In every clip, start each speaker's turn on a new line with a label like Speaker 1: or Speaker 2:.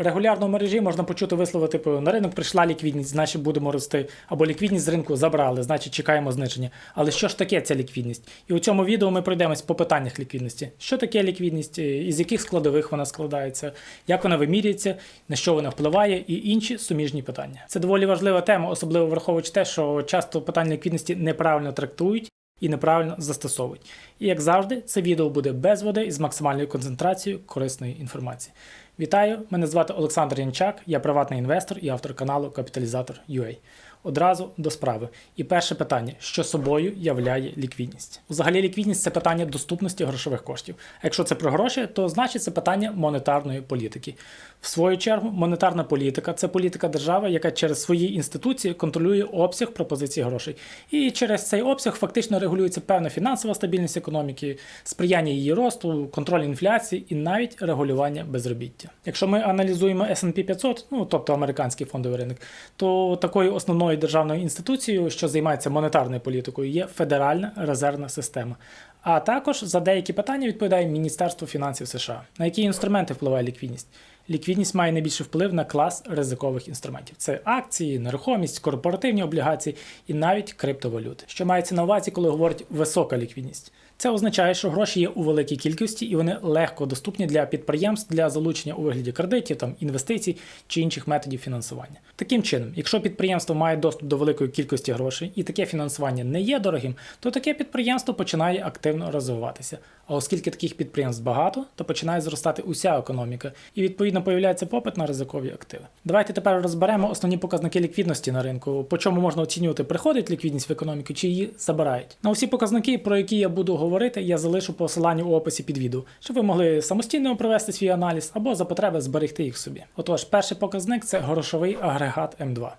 Speaker 1: Регулярно в мережі можна почути вислови типу на ринок прийшла ліквідність, значить будемо рости, або ліквідність з ринку забрали, значить чекаємо зниження. Але що ж таке ця ліквідність? І у цьому відео ми пройдемось по питаннях ліквідності. Що таке ліквідність, із яких складових вона складається, як вона вимірюється, на що вона впливає, і інші суміжні питання. Це доволі важлива тема, особливо враховуючи те, що часто питання ліквідності неправильно трактують. І неправильно застосовують. І як завжди, це відео буде без води і з максимальною концентрацією корисної інформації. Вітаю! Мене звати Олександр Янчак, я приватний інвестор і автор каналу Капіталізатор UA. Одразу до справи. І перше питання: що собою являє ліквідність? Взагалі, ліквідність це питання доступності грошових коштів. А якщо це про гроші, то значить це питання монетарної політики. В свою чергу, монетарна політика це політика держави, яка через свої інституції контролює обсяг пропозиції грошей. І через цей обсяг фактично регулюється певна фінансова стабільність економіки, сприяння її росту, контроль інфляції і навіть регулювання безробіття. Якщо ми аналізуємо S&P 500, ну тобто американський фондовий ринок, то такою основною державною інституцією, що займається монетарною політикою, є Федеральна резервна система. А також за деякі питання відповідає Міністерство фінансів США. На які інструменти впливає ліквідність? Ліквідність має найбільший вплив на клас ризикових інструментів: це акції, нерухомість, корпоративні облігації і навіть криптовалюти. Що мається на увазі, коли говорять висока ліквідність? Це означає, що гроші є у великій кількості і вони легко доступні для підприємств для залучення у вигляді кредитів, там інвестицій чи інших методів фінансування. Таким чином, якщо підприємство має доступ до великої кількості грошей і таке фінансування не є дорогим, то таке підприємство починає активно розвиватися. А оскільки таких підприємств багато, то починає зростати уся економіка, і відповідно появляється попит на ризикові активи. Давайте тепер розберемо основні показники ліквідності на ринку, по чому можна оцінювати, приходить ліквідність в економіку чи її забирають. На усі показники, про які я буду говорити, я залишу посилання у описі під відео, щоб ви могли самостійно провести свій аналіз або за потреби зберегти їх собі. Отож, перший показник це грошовий агрегат М2.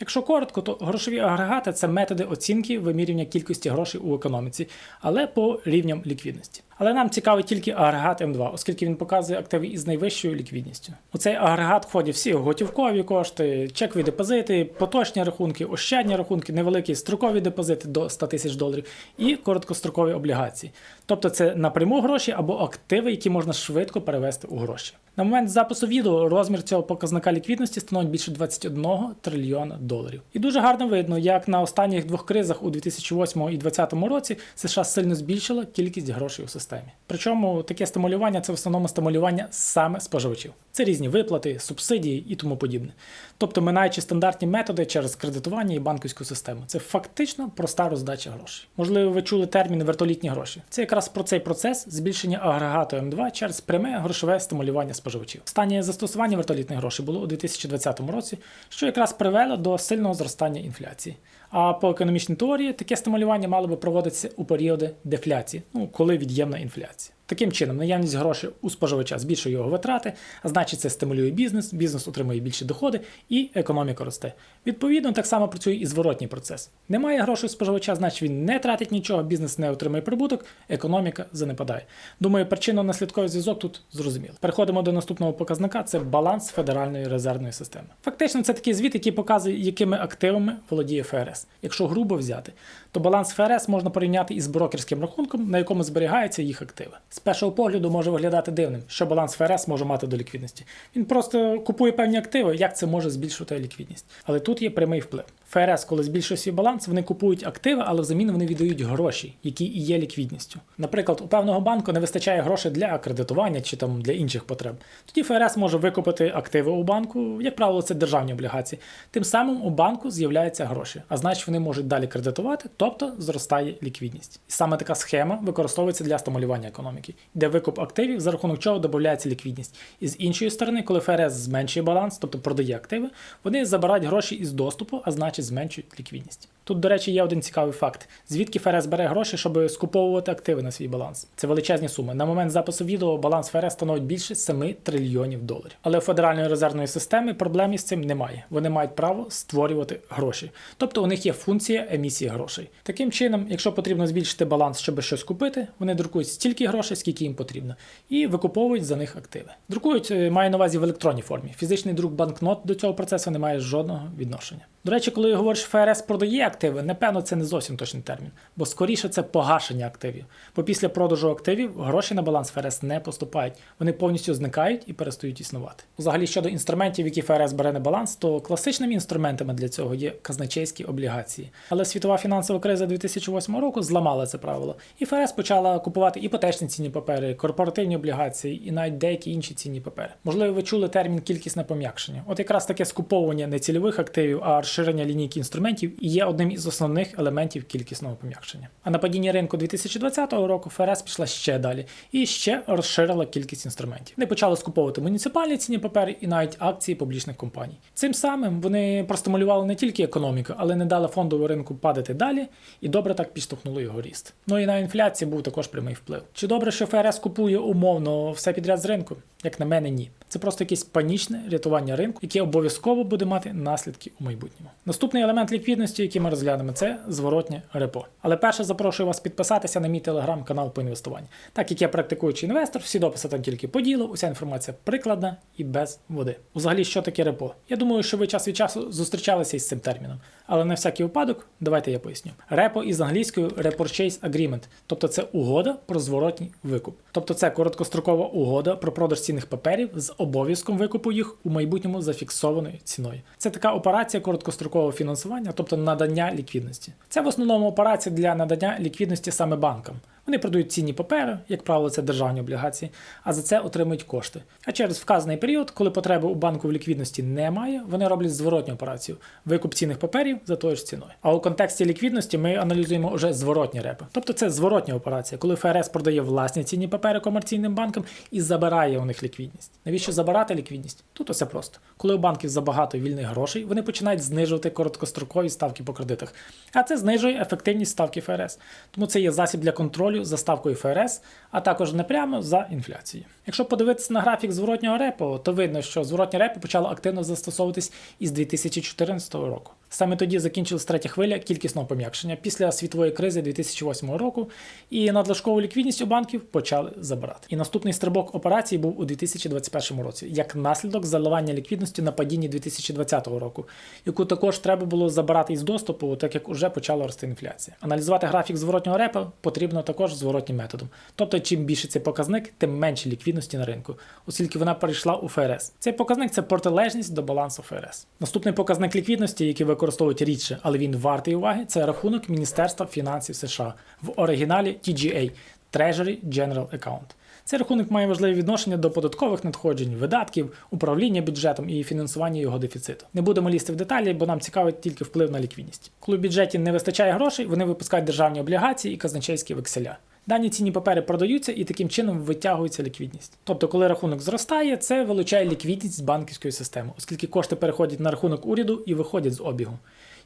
Speaker 1: Якщо коротко, то грошові агрегати це методи оцінки вимірювання кількості грошей у економіці, але по рівням ліквідності. Але нам цікавий тільки агрегат М2, оскільки він показує активи із найвищою ліквідністю. У цей агрегат входять всі готівкові кошти, чекові депозити, поточні рахунки, ощадні рахунки, невеликі строкові депозити до 100 тисяч доларів і короткострокові облігації. Тобто це напряму гроші або активи, які можна швидко перевести у гроші. На момент запису відео розмір цього показника ліквідності становить більше 21 трильйона доларів. І дуже гарно видно, як на останніх двох кризах у 2008 і 2020 році США сильно збільшила кількість грошей у системі. Причому таке стимулювання це в основному стимулювання саме споживачів. Це різні виплати, субсидії і тому подібне. Тобто, минаючи стандартні методи через кредитування і банківську систему. Це фактично проста роздача грошей. Можливо, ви чули термін вертолітні гроші. Це якраз про цей процес збільшення агрегату М2 через пряме грошове стимулювання споживачів. Останнє застосування вертолітних грошей було у 2020 році, що якраз привело до сильного зростання інфляції. А по економічній теорії таке стимулювання мало би проводитися у періоди дефляції, ну коли від'ємна інфляція. Таким чином, наявність грошей у споживача збільшує його витрати, а значить, це стимулює бізнес, бізнес отримує більші доходи і економіка росте. Відповідно, так само працює і зворотній процес. Немає грошей у споживача, значить він не тратить нічого, бізнес не отримує прибуток, економіка занепадає. Думаю, причинно-наслідковий зв'язок тут зрозуміло. Переходимо до наступного показника: це баланс Федеральної резервної системи. Фактично, це такий звіт, який показує, якими активами володіє ФРС. Якщо грубо взяти, то баланс ФРС можна порівняти із брокерським рахунком, на якому зберігаються їх активи. З першого погляду може виглядати дивним, що баланс ФРС може мати до ліквідності. Він просто купує певні активи, як це може збільшувати ліквідність. Але тут є прямий вплив. ФРС, коли збільшує баланс, вони купують активи, але взамін вони віддають гроші, які і є ліквідністю. Наприклад, у певного банку не вистачає грошей для акредитування чи там для інших потреб. Тоді ФРС може викупити активи у банку, як правило, це державні облігації. Тим самим у банку з'являються гроші, а значить вони можуть далі кредитувати, тобто зростає ліквідність. І саме така схема використовується для стимулювання економіки, де викуп активів, за рахунок чого додається ліквідність. І з іншої сторони, коли ФРС зменшує баланс, тобто продає активи, вони забирають гроші із доступу, а значить зменшують ліквідність. Тут, до речі, є один цікавий факт: звідки ФРС бере гроші, щоб скуповувати активи на свій баланс. Це величезні суми. На момент запису відео баланс ФРС становить більше 7 трильйонів доларів. Але у Федеральної резервної системи проблем із цим немає. Вони мають право створювати гроші. Тобто у них є функція емісії грошей. Таким чином, якщо потрібно збільшити баланс, щоб щось купити, вони друкують стільки грошей, скільки їм потрібно, і викуповують за них активи. Друкують, е, маю на увазі в електронній формі. Фізичний друк банкнот до цього процесу не має жодного відношення. До речі, коли говориш ФРС продає активи, напевно, це не зовсім точний термін, бо скоріше це погашення активів. Бо після продажу активів гроші на баланс ФРС не поступають, вони повністю зникають і перестають існувати. Взагалі щодо інструментів, які ФРС бере на баланс, то класичними інструментами для цього є казначейські облігації. Але світова фінансова криза 2008 року зламала це правило, і ФРС почала купувати іпотечні цінні папери, корпоративні облігації і навіть деякі інші цінні папери. Можливо, ви чули термін кількісне пом'якшення. От якраз таке скуповування не цільових активів, а розширення лінійки інструментів і є одним із основних елементів кількісного пом'якшення. А на падінні ринку 2020 року ФРС пішла ще далі і ще розширила кількість інструментів. Вони почали скуповувати муніципальні цінні папери і навіть акції публічних компаній. Цим самим вони простимулювали не тільки економіку, але не дали фондовому ринку падати далі і добре так підштовхнули його ріст. Ну і на інфляцію був також прямий вплив. Чи добре, що ФРС купує умовно все підряд з ринку? Як на мене, ні. Це просто якесь панічне рятування ринку, яке обов'язково буде мати наслідки у майбутньому. Наступний елемент ліквідності, який ми розглянемо, це зворотнє репо. Але перше запрошую вас підписатися на мій телеграм-канал по інвестуванню. Так як я практикуючий інвестор, всі дописи там тільки по ділу, уся інформація прикладна і без води. Взагалі, що таке репо? Я думаю, що ви час від часу зустрічалися із цим терміном. Але на всякий випадок, давайте я поясню. Репо із англійською Repurchase Agreement, тобто це угода про зворотній викуп. Тобто це короткострокова угода про продаж цінних паперів з обов'язком викупу їх у майбутньому за фіксованою ціною. Це така операція короткострокового фінансування, тобто надання ліквідності. Це в основному операція для надання ліквідності саме банкам. Вони продають цінні папери, як правило, це державні облігації, а за це отримують кошти. А через вказаний період, коли потреби у банку в ліквідності немає, вони роблять зворотню операцію викуп цінних паперів за тою ж ціною. А у контексті ліквідності ми аналізуємо вже зворотні репи. Тобто це зворотня операція, коли ФРС продає власні цінні папери комерційним банкам і забирає у них ліквідність. Навіщо забирати ліквідність? Тут усе просто. Коли у банків забагато вільних грошей, вони починають знижувати короткострокові ставки по кредитах. А це знижує ефективність ставки ФРС. Тому це є засіб для контролю за ставкою ФРС, а також непрямо за інфляцією. Якщо подивитися на графік зворотнього репо, то видно, що зворотні репо почало активно застосовуватись із 2014 року. Саме тоді закінчилась третя хвиля кількісного пом'якшення після світової кризи 2008 року, і надлишкову ліквідність у банків почали забирати. І наступний стрибок операції був у 2021 році, як наслідок заливання ліквідності на падінні 2020 року, яку також треба було забирати із доступу, так як уже почала рости інфляція. Аналізувати графік зворотнього репа потрібно також зворотнім методом. Тобто, чим більше цей показник, тим менше ліквідності на ринку, оскільки вона перейшла у ФРС. Цей показник це протилежність до балансу ФРС. Наступний показник ліквідності, який використовують рідше, але він вартий уваги, це рахунок Міністерства фінансів США в оригіналі TGA Treasury General Account. Цей рахунок має важливе відношення до податкових надходжень, видатків, управління бюджетом і фінансування його дефіциту. Не будемо лізти в деталі, бо нам цікавить тільки вплив на ліквідність. Коли в бюджеті не вистачає грошей, вони випускають державні облігації і казначейські векселя. Дані цінні папери продаються і таким чином витягується ліквідність. Тобто, коли рахунок зростає, це вилучає ліквідність з банківської системи, оскільки кошти переходять на рахунок уряду і виходять з обігу.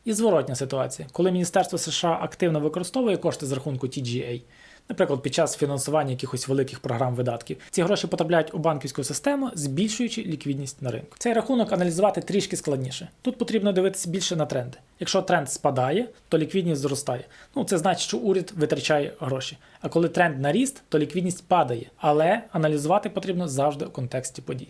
Speaker 1: І зворотня ситуація, коли Міністерство США активно використовує кошти з рахунку TGA, наприклад, під час фінансування якихось великих програм видатків, ці гроші потрапляють у банківську систему, збільшуючи ліквідність на ринку. Цей рахунок аналізувати трішки складніше. Тут потрібно дивитися більше на тренди. Якщо тренд спадає, то ліквідність зростає. Ну це значить, що уряд витрачає гроші. А коли тренд на ріст, то ліквідність падає. Але аналізувати потрібно завжди у контексті подій.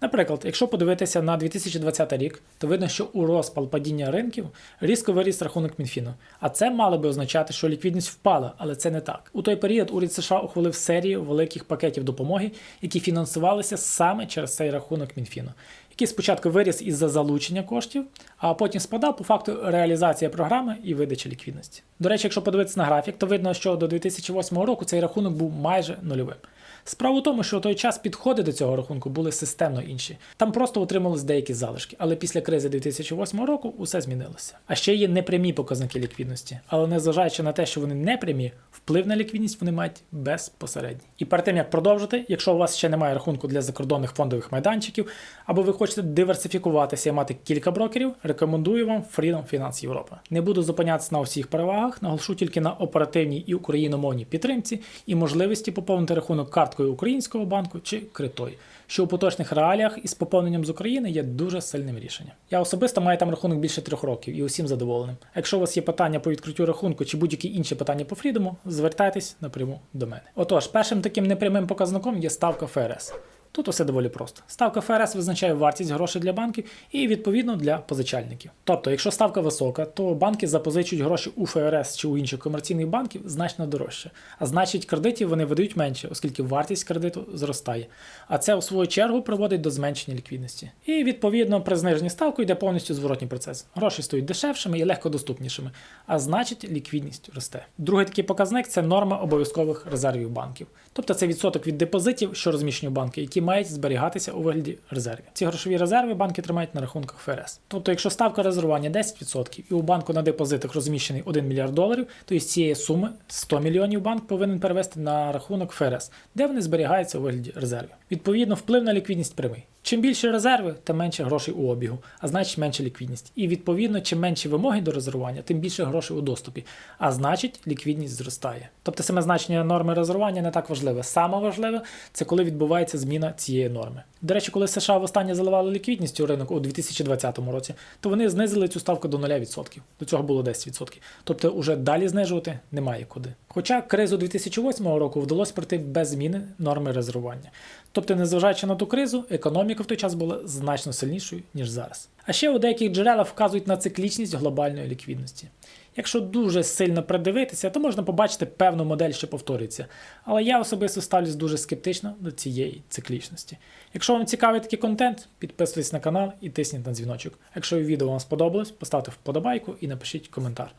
Speaker 1: Наприклад, якщо подивитися на 2020 рік, то видно, що у розпал падіння ринків різко виріс рахунок Мінфіну. А це мало би означати, що ліквідність впала, але це не так. У той період уряд США ухвалив серію великих пакетів допомоги, які фінансувалися саме через цей рахунок Мінфіну, який спочатку виріс із-за залучення коштів, а потім спадав по факту реалізації програми і видачі ліквідності. До речі, якщо подивитися на графік, то видно, що до 2008 року цей рахунок був майже нульовим. Справа в тому, що у той час підходи до цього рахунку були системно інші. Там просто отримались деякі залишки, але після кризи 2008 року усе змінилося. А ще є непрямі показники ліквідності, але незважаючи на те, що вони непрямі, вплив на ліквідність вони мають безпосередній. І перед тим як продовжити, якщо у вас ще немає рахунку для закордонних фондових майданчиків, або ви хочете диверсифікуватися і мати кілька брокерів, рекомендую вам Freedom Finance Європа. Не буду зупинятися на усіх перевагах, наголошу тільки на оперативній і україномовній підтримці і можливості поповнити рахунок карткою українського банку чи критою, що у поточних реаліях із поповненням з України є дуже сильним рішенням. Я особисто маю там рахунок більше трьох років і усім задоволеним. Якщо у вас є питання по відкриттю рахунку чи будь-які інші питання по Фрідому, звертайтесь напряму до мене. Отож, першим таким непрямим показником є ставка ФРС. Тут усе доволі просто. Ставка ФРС визначає вартість грошей для банків і відповідно для позичальників. Тобто, якщо ставка висока, то банки запозичують гроші у ФРС чи у інших комерційних банків значно дорожче. А значить, кредитів вони видають менше, оскільки вартість кредиту зростає. А це у свою чергу приводить до зменшення ліквідності. І відповідно при зниженні ставки йде повністю зворотній процес. Гроші стають дешевшими і легкодоступнішими, а значить ліквідність росте. Другий такий показник це норма обов'язкових резервів банків. Тобто це відсоток від депозитів, що розміщені банки, які мають зберігатися у вигляді резервів. Ці грошові резерви банки тримають на рахунках ФРС. Тобто, якщо ставка резервування 10% і у банку на депозитах розміщений 1 мільярд доларів, то із цієї суми 100 мільйонів банк повинен перевести на рахунок ФРС, де вони зберігаються у вигляді резервів. Відповідно, вплив на ліквідність прямий. Чим більше резерви, тим менше грошей у обігу, а значить менше ліквідність. І відповідно, чим менші вимоги до резервування, тим більше грошей у доступі, а значить ліквідність зростає. Тобто саме значення норми резервування не так важливе. Саме важливе це коли відбувається зміна цієї норми. До речі, коли США востаннє заливали ліквідність у ринок у 2020 році, то вони знизили цю ставку до 0%. До цього було 10%. Тобто, уже далі знижувати немає куди. Хоча кризу 2008 року вдалося пройти без зміни норми резервування. Тобто, незважаючи на ту кризу, економіка в той час була значно сильнішою, ніж зараз. А ще у деяких джерелах вказують на циклічність глобальної ліквідності. Якщо дуже сильно придивитися, то можна побачити певну модель, що повторюється. Але я особисто ставлюсь дуже скептично до цієї циклічності. Якщо вам цікавий такий контент, підписуйтесь на канал і тисніть на дзвіночок. Якщо відео вам сподобалось, поставте вподобайку і напишіть коментар.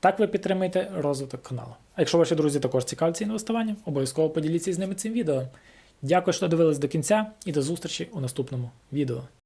Speaker 1: Так ви підтримаєте розвиток каналу. А якщо ваші друзі також цікавляться інвестуванням, обов'язково поділіться з ними цим відео. Дякую, що дивились до кінця, і до зустрічі у наступному відео.